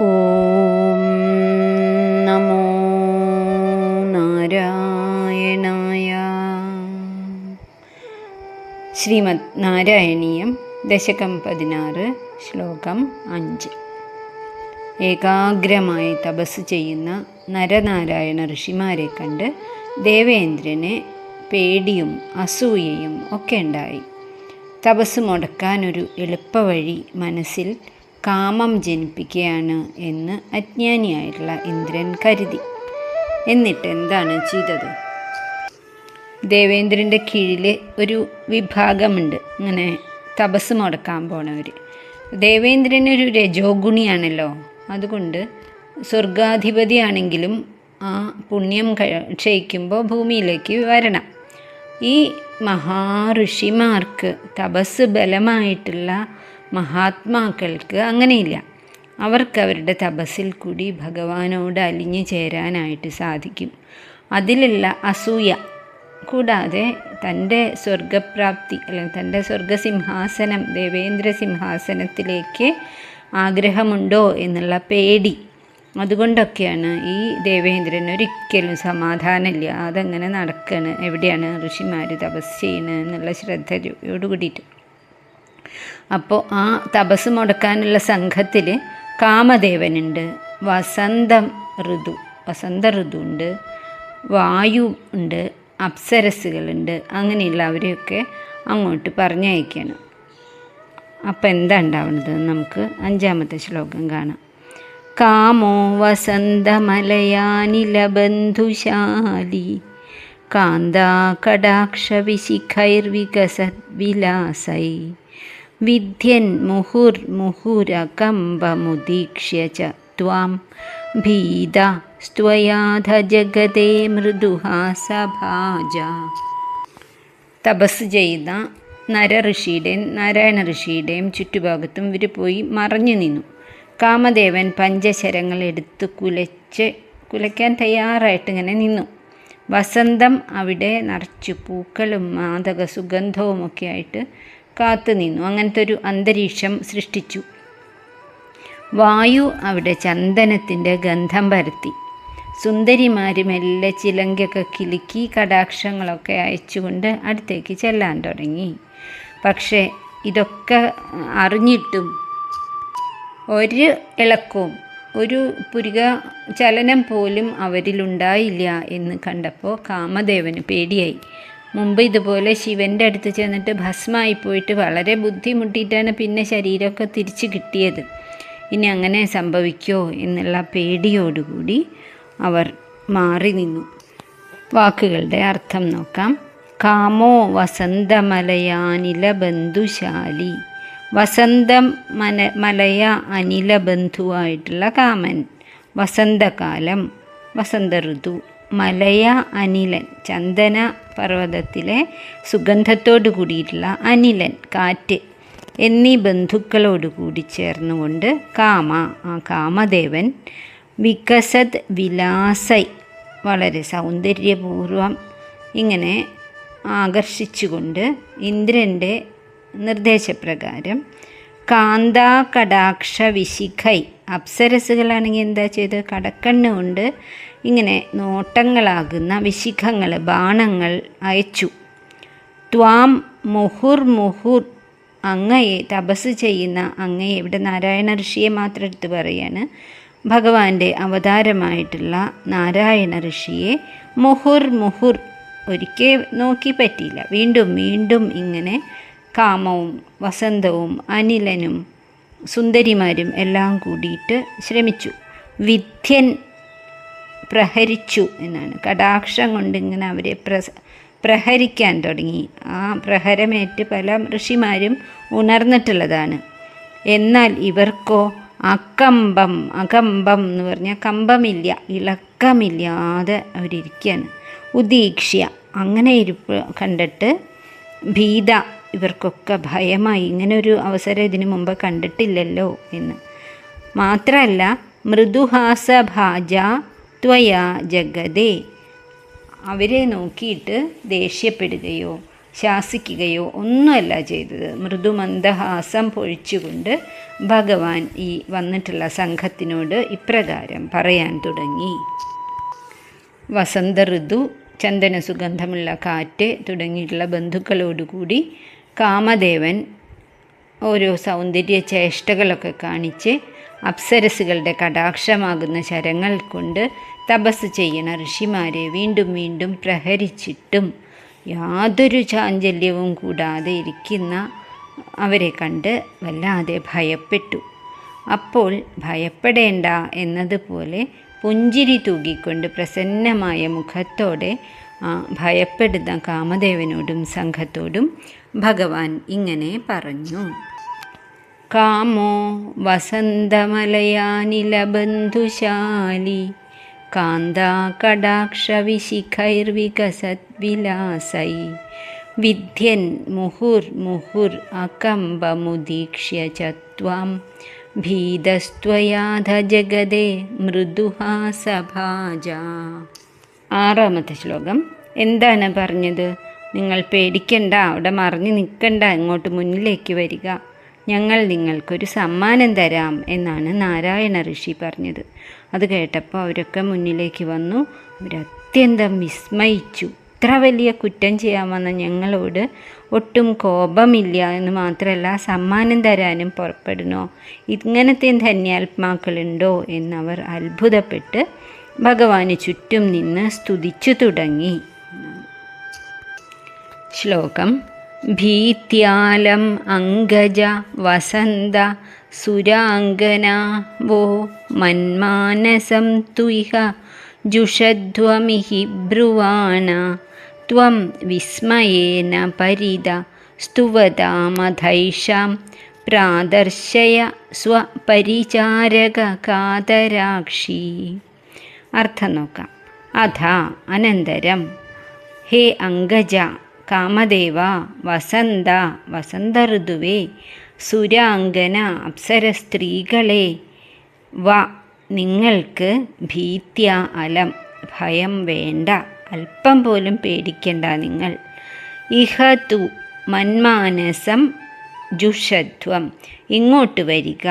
ഓം നമോ നാരായണായ. ശ്രീമദ് നാരായണീയം ദശകം പതിനാറ് ശ്ലോകം അഞ്ച്. ഏകാഗ്രമായി തപസ് ചെയ്യുന്ന നരനാരായണ ഋഷിമാരെ കണ്ട് ദേവേന്ദ്രനെ പേടിയും അസൂയയും ഒക്കെ ഉണ്ടായി. തപസ് മുടക്കാനൊരു എളുപ്പവഴി മനസ്സിൽ കാമം ജനിപ്പിക്കുകയാണ് എന്ന് അജ്ഞാനിയായിട്ടുള്ള ഇന്ദ്രൻ കരുതി. എന്നിട്ട് എന്താണ് ചെയ്തത്? ദേവേന്ദ്രന്റെ കീഴിൽ ഒരു വിഭാഗമുണ്ട്. ഇങ്ങനെ തപസ് മുടക്കാൻ പോണവർ ദേവേന്ദ്രൻ ഒരു ഗുണിയാണല്ലോ അതുകൊണ്ട് സ്വർഗാധിപതിയാണെങ്കിലും ആ പുണ്യം ക്ഷയിക്കുമ്പോൾ ഭൂമിയിലേക്ക് വരണം. ഈ മഹാ ഋഷിമാർക്ക് തപസ് ബലമായിട്ടുള്ള മഹാത്മാക്കൾക്ക് അങ്ങനെയില്ല. അവർക്ക് അവരുടെ തപസ്സിൽ കൂടി ഭഗവാനോട് അലിഞ്ഞു ചേരാനായിട്ട് സാധിക്കും. അതിലുള്ള അസൂയ കൂടാതെ തന്റെ സ്വർഗപ്രാപ്തി അല്ലെങ്കിൽ തന്റെ സ്വർഗസിംഹാസനം ദേവേന്ദ്ര സിംഹാസനത്തിലേക്ക് ആഗ്രഹമുണ്ടോ എന്നുള്ള പേടി. അതുകൊണ്ടൊക്കെയാണ് ഈ ദേവേന്ദ്രൻ ഒരിക്കലും സമാധാനമില്ല. അതങ്ങനെ നടക്കുകയാണ് എവിടെയാണ് ഋഷിമാർ തപസ് ചെയ്യുന്നത് എന്നുള്ള ശ്രദ്ധയോട് കൂടിയിട്ട് അപ്പോൾ ആ തപസ് മുടക്കാനുള്ള സംഘത്തിൽ കാമദേവനുണ്ട്. വസന്തം ഋതു വസന്ത ഋതു ഉണ്ട് വായു ഉണ്ട് അപ്സരസുകളുണ്ട് അങ്ങനെയുള്ള അവരെയൊക്കെ അങ്ങോട്ട് പറഞ്ഞയക്കാണ്. അപ്പം എന്താ ഉണ്ടാവുന്നത്? നമുക്ക് അഞ്ചാമത്തെ ശ്ലോകം കാണാം. കാമോ വസന്തമലയാനിലബന്ധുശാലി കാന്താകടാക്ഷവിശിഖൈർവികസദ്വിലാസൈ വിദ്യൻ മുഹുർമുഹുരകമ്പമുദീക്ഷ്യ ച ത്വാം. ഭീത സ്ത്വയാധ ജഗതേ മൃദുഹാസഭാജ തപസ് ചെയ്ത നരഋഷിയുടെയും നാരായണ ഋഷിയുടെയും ചുറ്റുഭാഗത്തും ഇവർ പോയി മറഞ്ഞു നിന്നു. കാമദേവൻ പഞ്ചശരങ്ങൾ എടുത്ത് കുലച്ച് കുലയ്ക്കാൻ തയ്യാറായിട്ട് ഇങ്ങനെ നിന്നു. വസന്തം അവിടെ നിറച്ചു. പൂക്കളും മാതക സുഗന്ധവും ഒക്കെ ആയിട്ട് കാത്തു നിന്നു. അങ്ങനത്തെ ഒരു അന്തരീക്ഷം സൃഷ്ടിച്ചു. വായു അവിടെ ചന്ദനത്തിന്റെ ഗന്ധം പരത്തി. സുന്ദരിമാർ മെല്ലെ ചിലങ്കൊക്കെ കിലുക്കി കടാക്ഷങ്ങളൊക്കെ അയച്ചുകൊണ്ട് അടുത്തേക്ക് ചെല്ലാൻ തുടങ്ങി. പക്ഷേ ഇതൊക്കെ അറിഞ്ഞിട്ടും ഒരു ഇളക്കവും ഒരു പുരിക ചലനം പോലും അവരിലുണ്ടായില്ല എന്ന് കണ്ടപ്പോൾ കാമദേവന് പേടിയായി. മുമ്പ് ഇതുപോലെ ശിവന്റെ അടുത്ത് ചെന്നിട്ട് ഭസ്മായി പോയിട്ട് വളരെ ബുദ്ധിമുട്ടിയിട്ടാണ് പിന്നെ ശരീരമൊക്കെ തിരിച്ച് കിട്ടിയത്. ഇനി അങ്ങനെ സംഭവിക്കോ എന്നുള്ള പേടിയോടുകൂടി അവർ മാറി നിന്നു. വാക്കുകളുടെ അർത്ഥം നോക്കാം. കാമോ വസന്തമലയാനില ബന്ധുശാലി. വസന്തം മന മലയ അനില ബന്ധുവായിട്ടുള്ള കാമൻ. വസന്തകാലം വസന്ത ഋതു മലയ അനിലൻ ചന്ദന പർവതത്തിലെ സുഗന്ധത്തോടു കൂടിയിട്ടുള്ള അനിലൻ കാറ്റ് എന്നീ ബന്ധുക്കളോടു കൂടി ചേർന്നുകൊണ്ട് കാമ ആ കാമദേവൻ വികസത് വിലാസൈ വളരെ സൗന്ദര്യപൂർവം ഇങ്ങനെ ആകർഷിച്ചുകൊണ്ട് ഇന്ദ്രന്റെ നിർദ്ദേശപ്രകാരം കാന്താ കടാക്ഷ വിശിഖൈ അപ്സരസുകളാണെങ്കിൽ എന്താ ചെയ്ത് കടക്കണ്ണ് കൊണ്ട് ഇങ്ങനെ നോട്ടങ്ങളാകുന്ന വിശിഖങ്ങൾ ബാണങ്ങൾ അയച്ചു. ത്വാം മുഹുർ മുഹുർ അങ്ങയെ തപസ് ചെയ്യുന്ന അങ്ങയെ ഇവിടെ നാരായണ ഋഷിയെ മാത്രം എടുത്ത് പറയാണ്. ഭഗവാന്റെ അവതാരമായിട്ടുള്ള നാരായണ ഋഷിയെ മുഹുർ മുഹുർ ഒരിക്കൽ നോക്കി പറ്റിയില്ല. വീണ്ടും വീണ്ടും ഇങ്ങനെ കാമവും വസന്തവും അനിലനും സുന്ദരിമാരും എല്ലാം കൂടിയിട്ട് ശ്രമിച്ചു. വിദ്യൻ പ്രഹരിച്ചു എന്നാണ്. കടാക്ഷം കൊണ്ടിങ്ങനെ അവരെ പ്ര പ്രഹരിക്കാൻ തുടങ്ങി. ആ പ്രഹരമേറ്റ് പല ഋഷിമാരും ഉണർന്നിട്ടുള്ളതാണ്. എന്നാൽ ഇവർക്കോ അകമ്പം അകമ്പം എന്ന് പറഞ്ഞാൽ കമ്പമില്ല ഇളക്കമില്ലാതെ അവരിയ്ക്കുകയാണ് ഉദീക്ഷ്യ. അങ്ങനെ ഇരിപ്പ് കണ്ടിട്ട് ഭീത ഇവർക്കൊക്കെ ഭയമായി. ഇങ്ങനെ ഒരു അവസരം ഇതിനു മുമ്പ് കണ്ടിട്ടില്ലല്ലോ എന്ന്. മാത്രമല്ല മൃദുഹാസഭാജ ത്വയാ ജഗതേ അവരെ നോക്കിയിട്ട് ദേഷ്യപ്പെടുകയോ ശാസിക്കുകയോ ഒന്നുമല്ല ചെയ്തത്. മൃദുമന്ദഹാസം പൊഴിച്ചുകൊണ്ട് ഭഗവാൻ ഈ വന്നിട്ടുള്ള സംഘത്തിനോട് ഇപ്രകാരം പറയാൻ തുടങ്ങി. വസന്ത ഋതു ചന്ദന സുഗന്ധമുള്ള കാറ്റ് തുടങ്ങിയിട്ടുള്ള ബന്ധുക്കളോടുകൂടി കാമദേവൻ ഓരോ സൗന്ദര്യ ചേഷ്ടകളൊക്കെ കാണിച്ച് അപ്സരസുകളുടെ കടാക്ഷമാകുന്ന ശരങ്ങൾ കൊണ്ട് തപസ് ചെയ്യുന്ന ഋഷിമാരെ വീണ്ടും വീണ്ടും പ്രഹരിച്ചിട്ടും യാതൊരു ചാഞ്ചല്യവും കൂടാതെ ഇരിക്കുന്ന അവരെ കണ്ട് വല്ലാതെ ഭയപ്പെട്ടു. അപ്പോൾ ഭയപ്പെടേണ്ട എന്നതുപോലെ പുഞ്ചിരി തൂകിക്കൊണ്ട് പ്രസന്നമായ മുഖത്തോടെ ഭയപ്പെടുന്ന കാമദേവനോടും സംഘത്തോടും ഭഗവാൻ ഇങ്ങനെ പറഞ്ഞു. കാമോ വസന്തമലയാനിലബന്ധുശാലി. കാന്താകടാക്ഷവിശിഖൈർവികസദ്വിലാസൈ വിദ്യൻ മുഹുർ അകമ്പമുദീക്ഷ്യ ച ത്വാം ഭീതസ്ത്വയാധ ജഗദേ മൃദുഹാസഭാജ. ആറാമത്തെ ശ്ലോകം. എന്താണ് പറഞ്ഞത്? നിങ്ങൾ പേടിക്കണ്ട അവിടെ മറിഞ്ഞു നിൽക്കണ്ട ഇങ്ങോട്ട് മുന്നിലേക്ക് വരിക. ഞങ്ങൾ നിങ്ങൾക്കൊരു സമ്മാനം തരാം എന്നാണ് നാരായണ ഋഷി പറഞ്ഞത്. അത് കേട്ടപ്പോൾ അവരൊക്കെ മുന്നിലേക്ക് വന്നു. അവരത്യന്തം വിസ്മയിച്ചു. ഇത്ര വലിയ കുറ്റം ചെയ്യാൻ വന്ന ഞങ്ങളോട് ഒട്ടും കോപമില്ല എന്ന് മാത്രമല്ല സമ്മാനം തരാനും പുറപ്പെടണോ ഇങ്ങനത്തെ ധന്യാത്മാക്കളുണ്ടോ? എന്നവർ അത്ഭുതപ്പെട്ട് ഭഗവാന് ചുറ്റും നിന്ന് സ്തുതിച്ചു തുടങ്ങി. ശ്ലോകം ഭീത്യാലം അങ്കജ വസന്ത സുരാംഗന വോ മന്മാനസം തുയിഹ ജുഷധ്വമിഹി ബ്രുവാണ ത്വം വിസ്മയേന പരിത സ്തുവതാമധൈഷാം പ്രാദർശയ സ്വപരിചാരക കാതരാക്ഷി. അർത്ഥം നോക്കാം. അഥ അനന്തരം. ഹേ അങ്കജ കാമദേവ വസന്ത വസന്ത ഋതുവേ സുരാംഗന അപ്സര സ്ത്രീകളെ വ നിങ്ങൾക്ക് ഭീത്യ അലം ഭയം വേണ്ട അല്പം പോലും പേടിക്കണ്ട നിങ്ങൾ. ഇഹതു മന്മാനസം ജുഷധ്വം ഇങ്ങോട്ട് വരിക.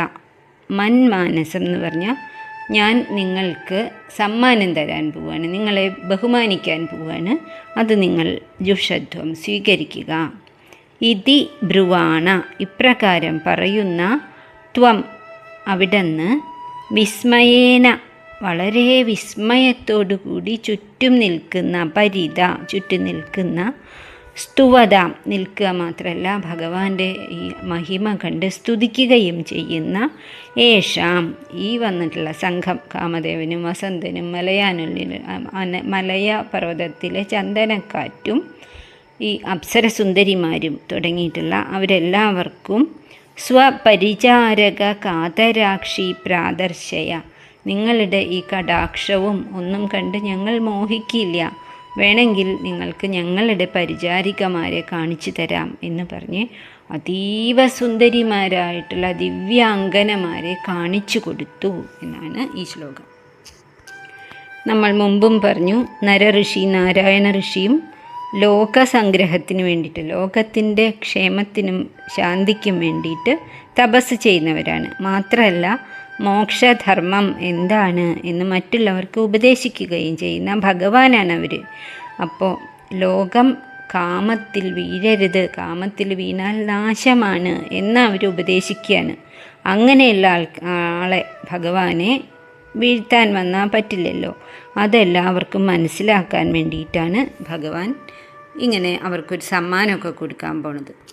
മന്മാനസം എന്ന് പറഞ്ഞാൽ ഞാൻ നിങ്ങൾക്ക് സമ്മാനം തരാൻ പോവാണ് നിങ്ങളെ ബഹുമാനിക്കാൻ പോവാണ്. അത് നിങ്ങൾ ജുഷധ്വം സ്വീകരിക്കുക. ഇതി ബ്രുവാണ ഇപ്രകാരം പറയുന്ന ത്വം അവിടുന്ന് വിസ്മയേന വളരെ വിസ്മയത്തോടുകൂടി ചുറ്റും നിൽക്കുന്ന പരിത ചുറ്റും നിൽക്കുന്ന സ്തുവത. നിൽക്കുക മാത്രമല്ല ഭഗവാന്റെ ഈ മഹിമ കണ്ട് സ്തുതിക്കുകയും ചെയ്യുന്ന ഏഷാം. ഈ വന്നിട്ടുള്ള സംഘം കാമദേവനും വസന്തനും മലയാനുള്ളിൽ മലയ പർവതത്തിലെ ചന്ദനക്കാറ്റും ഈ അപ്സരസുന്ദരിമാരും തുടങ്ങിയിട്ടുള്ള അവരെല്ലാവർക്കും സ്വപരിചാരക കാതരാക്ഷി പ്രാദർശയ. നിങ്ങളുടെ ഈ കടാക്ഷവും ഒന്നും കണ്ട് ഞങ്ങൾ മോഹിക്കില്ല. വേണമെങ്കിൽ നിങ്ങൾക്ക് ഞങ്ങളുടെ പരിചാരികമാരെ കാണിച്ചു തരാം എന്ന് പറഞ്ഞ് അതീവ സുന്ദരിമാരായിട്ടുള്ള ദിവ്യാംഗനമാരെ കാണിച്ചു കൊടുത്തു എന്നാണ് ഈ ശ്ലോകം. നമ്മൾ മുമ്പും പറഞ്ഞു നര ഋഷി നാരായണ ഋഷിയും ലോകസംഗ്രഹത്തിന് വേണ്ടിയിട്ട് ലോകത്തിന്റെ ക്ഷേമത്തിനും ശാന്തിക്കും വേണ്ടിയിട്ട് തപസ് ചെയ്യുന്നവരാണ്. മാത്രമല്ല മോക്ഷധർമ്മം എന്താണ് എന്ന് മറ്റുള്ളവർക്ക് ഉപദേശിക്കുകയും ചെയ്യുന്ന ഭഗവാനാണ് അവർ അപ്പോൾ ലോകം കാമത്തിൽ വീഴരുത് കാമത്തിൽ വീണാൽ നാശമാണ് എന്ന് അവർ ഉപദേശിക്കുകയാണ്. അങ്ങനെയുള്ള ആൾ ആളെ ഭഗവാനെ വീഴ്ത്താൻ വന്നാൽ പറ്റില്ലല്ലോ. അതെല്ലാവർക്കും മനസ്സിലാക്കാൻ വേണ്ടിയിട്ടാണ് ഭഗവാൻ ഇങ്ങനെ അവർക്കൊരു സമ്മാനമൊക്കെ കൊടുക്കാൻ പോണത്.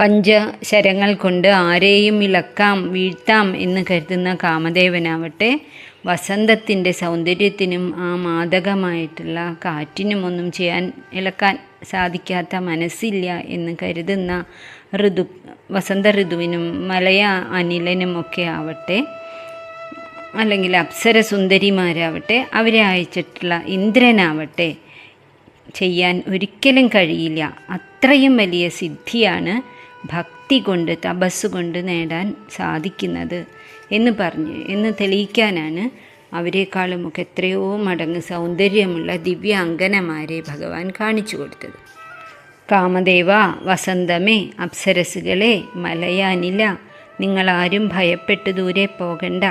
പഞ്ചശരങ്ങൾ കൊണ്ട് ആരെയും ഇളക്കാം വീഴ്ത്താം എന്ന് കരുതുന്ന കാമദേവനാവട്ടെ വസന്തത്തിന്റെ സൗന്ദര്യത്തിനും ആ മാദകമായിട്ടുള്ള കാറ്റിനും ഒന്നും ചെയ്യാൻ ഇളക്കാൻ സാധിക്കാത്ത മനസ്സില്ല എന്ന് കരുതുന്ന ഋതു വസന്ത ഋതുവിനും മലയ അനിലനും ഒക്കെ ആവട്ടെ അല്ലെങ്കിൽ അപ്സര സുന്ദരിമാരാവട്ടെ അവരെ അയച്ചിട്ടുള്ള ഇന്ദ്രനാവട്ടെ ചെയ്യാൻ ഒരിക്കലും കഴിയില്ല. അത്രയും വലിയ സിദ്ധിയാണ് ഭക്തി കൊണ്ട് തപസ് കൊണ്ട് നേടാൻ സാധിക്കുന്നത് എന്ന് പറഞ്ഞ് എന്ന് തെളിയിക്കാനാണ് അവരെക്കാളുമൊക്കെ എത്രയോ മടങ്ങ് സൗന്ദര്യമുള്ള ദിവ്യ ദിവ്യാംഗനമാരെ ഭഗവാൻ കാണിച്ചു കൊടുത്തത്. കാമദേവ വസന്തമേ അപ്സരസുകളെ മലയാനില നിങ്ങളാരും ഭയപ്പെട്ട് ദൂരെ പോകണ്ട.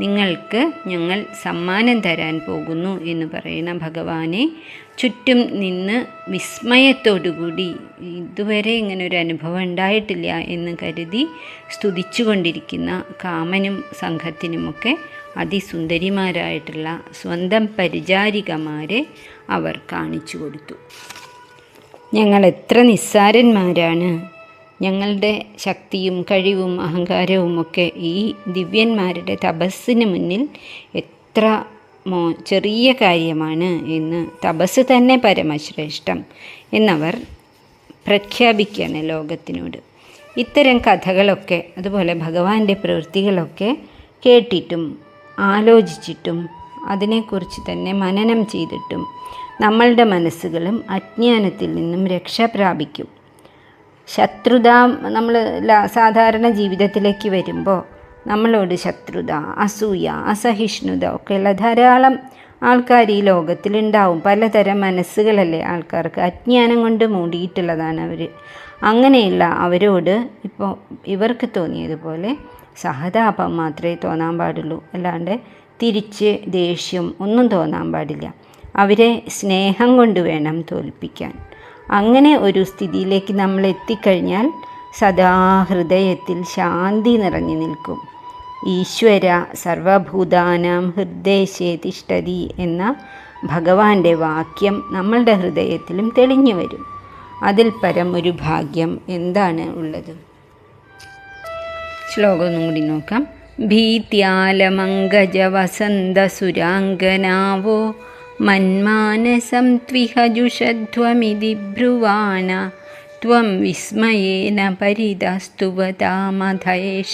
നിങ്ങൾക്ക് ഞങ്ങൾ സമ്മാനം തരാൻ പോകുന്നു എന്ന് പറയുന്ന ഭഗവാനെ ചുറ്റും നിന്ന് വിസ്മയത്തോടുകൂടി ഇതുവരെ ഇങ്ങനെ ഒരു അനുഭവം ഉണ്ടായിട്ടില്ല എന്ന് കരുതി സ്തുതിച്ചുകൊണ്ടിരിക്കുന്ന കാമനും സംഘത്തിനുമൊക്കെ അതിസുന്ദരിമാരായിട്ടുള്ള സ്വന്തം പരിചാരികമാരെ അവർ കാണിച്ചു കൊടുത്തു. ഞങ്ങൾ എത്ര നിസ്സാരന്മാരാണ്. ഞങ്ങളുടെ ശക്തിയും കഴിവും അഹങ്കാരവും ഒക്കെ ഈ ദിവ്യന്മാരുടെ തപസ്സിന് മുന്നിൽ എത്ര മോ ചെറിയ കാര്യമാണ് എന്ന് തപസ് തന്നെ പരമശ്രേഷ്ഠം എന്നവർ പ്രഖ്യാപിക്കുകയാണ് ലോകത്തിനോട്. ഇത്തരം കഥകളൊക്കെ അതുപോലെ ഭഗവാന്റെ പ്രവൃത്തികളൊക്കെ കേട്ടിട്ടും ആലോചിച്ചിട്ടും അതിനെക്കുറിച്ച് തന്നെ മനനം ചെയ്തിട്ടും നമ്മളുടെ മനസ്സുകളും അജ്ഞാനത്തിൽ നിന്നും രക്ഷ പ്രാപിക്കും. ശത്രുത നമ്മൾ സാധാരണ ജീവിതത്തിലേക്ക് വരുമ്പോൾ നമ്മളോട് ശത്രുത അസൂയ അസഹിഷ്ണുത ഒക്കെയുള്ള ധാരാളം ആൾക്കാർ ഈ ലോകത്തിലുണ്ടാവും പലതരം മനസ്സുകളല്ലേ ആൾക്കാർക്ക് അജ്ഞാനം കൊണ്ട് മൂടിയിട്ടുള്ളതാണ് അവർ അങ്ങനെയുള്ള അവരോട് ഇപ്പോൾ ഇവർക്ക് തോന്നിയതുപോലെ സഹതാപം മാത്രമേ തോന്നാൻ പാടുള്ളൂ. അല്ലാണ്ട് തിരിച്ച് ദേഷ്യം ഒന്നും തോന്നാൻ പാടില്ല. അവരെ സ്നേഹം കൊണ്ട് വേണം തോൽപ്പിക്കാൻ. അങ്ങനെ ഒരു സ്ഥിതിയിലേക്ക് നമ്മൾ എത്തിക്കഴിഞ്ഞാൽ സദാ ഹൃദയത്തിൽ ശാന്തി നിറഞ്ഞു നിൽക്കും. ഈശ്വര സർവഭൂതാനാം ഹൃദയശേ തിഷ്ടതി എന്ന ഭഗവാന്റെ വാക്യം നമ്മളുടെ ഹൃദയത്തിലും തെളിഞ്ഞു വരും. അതിൽ പരം ഒരു ഭാഗ്യം എന്താണ് ഉള്ളത്? ശ്ലോകം കൂടി നോക്കാം. ഭീത്യാലമംഗജ വസന്ത मन्मानसं त्विहजुषध्वमिति ब्रुवाण त्वं विस्मयेन परिदस्तु वदामधयेश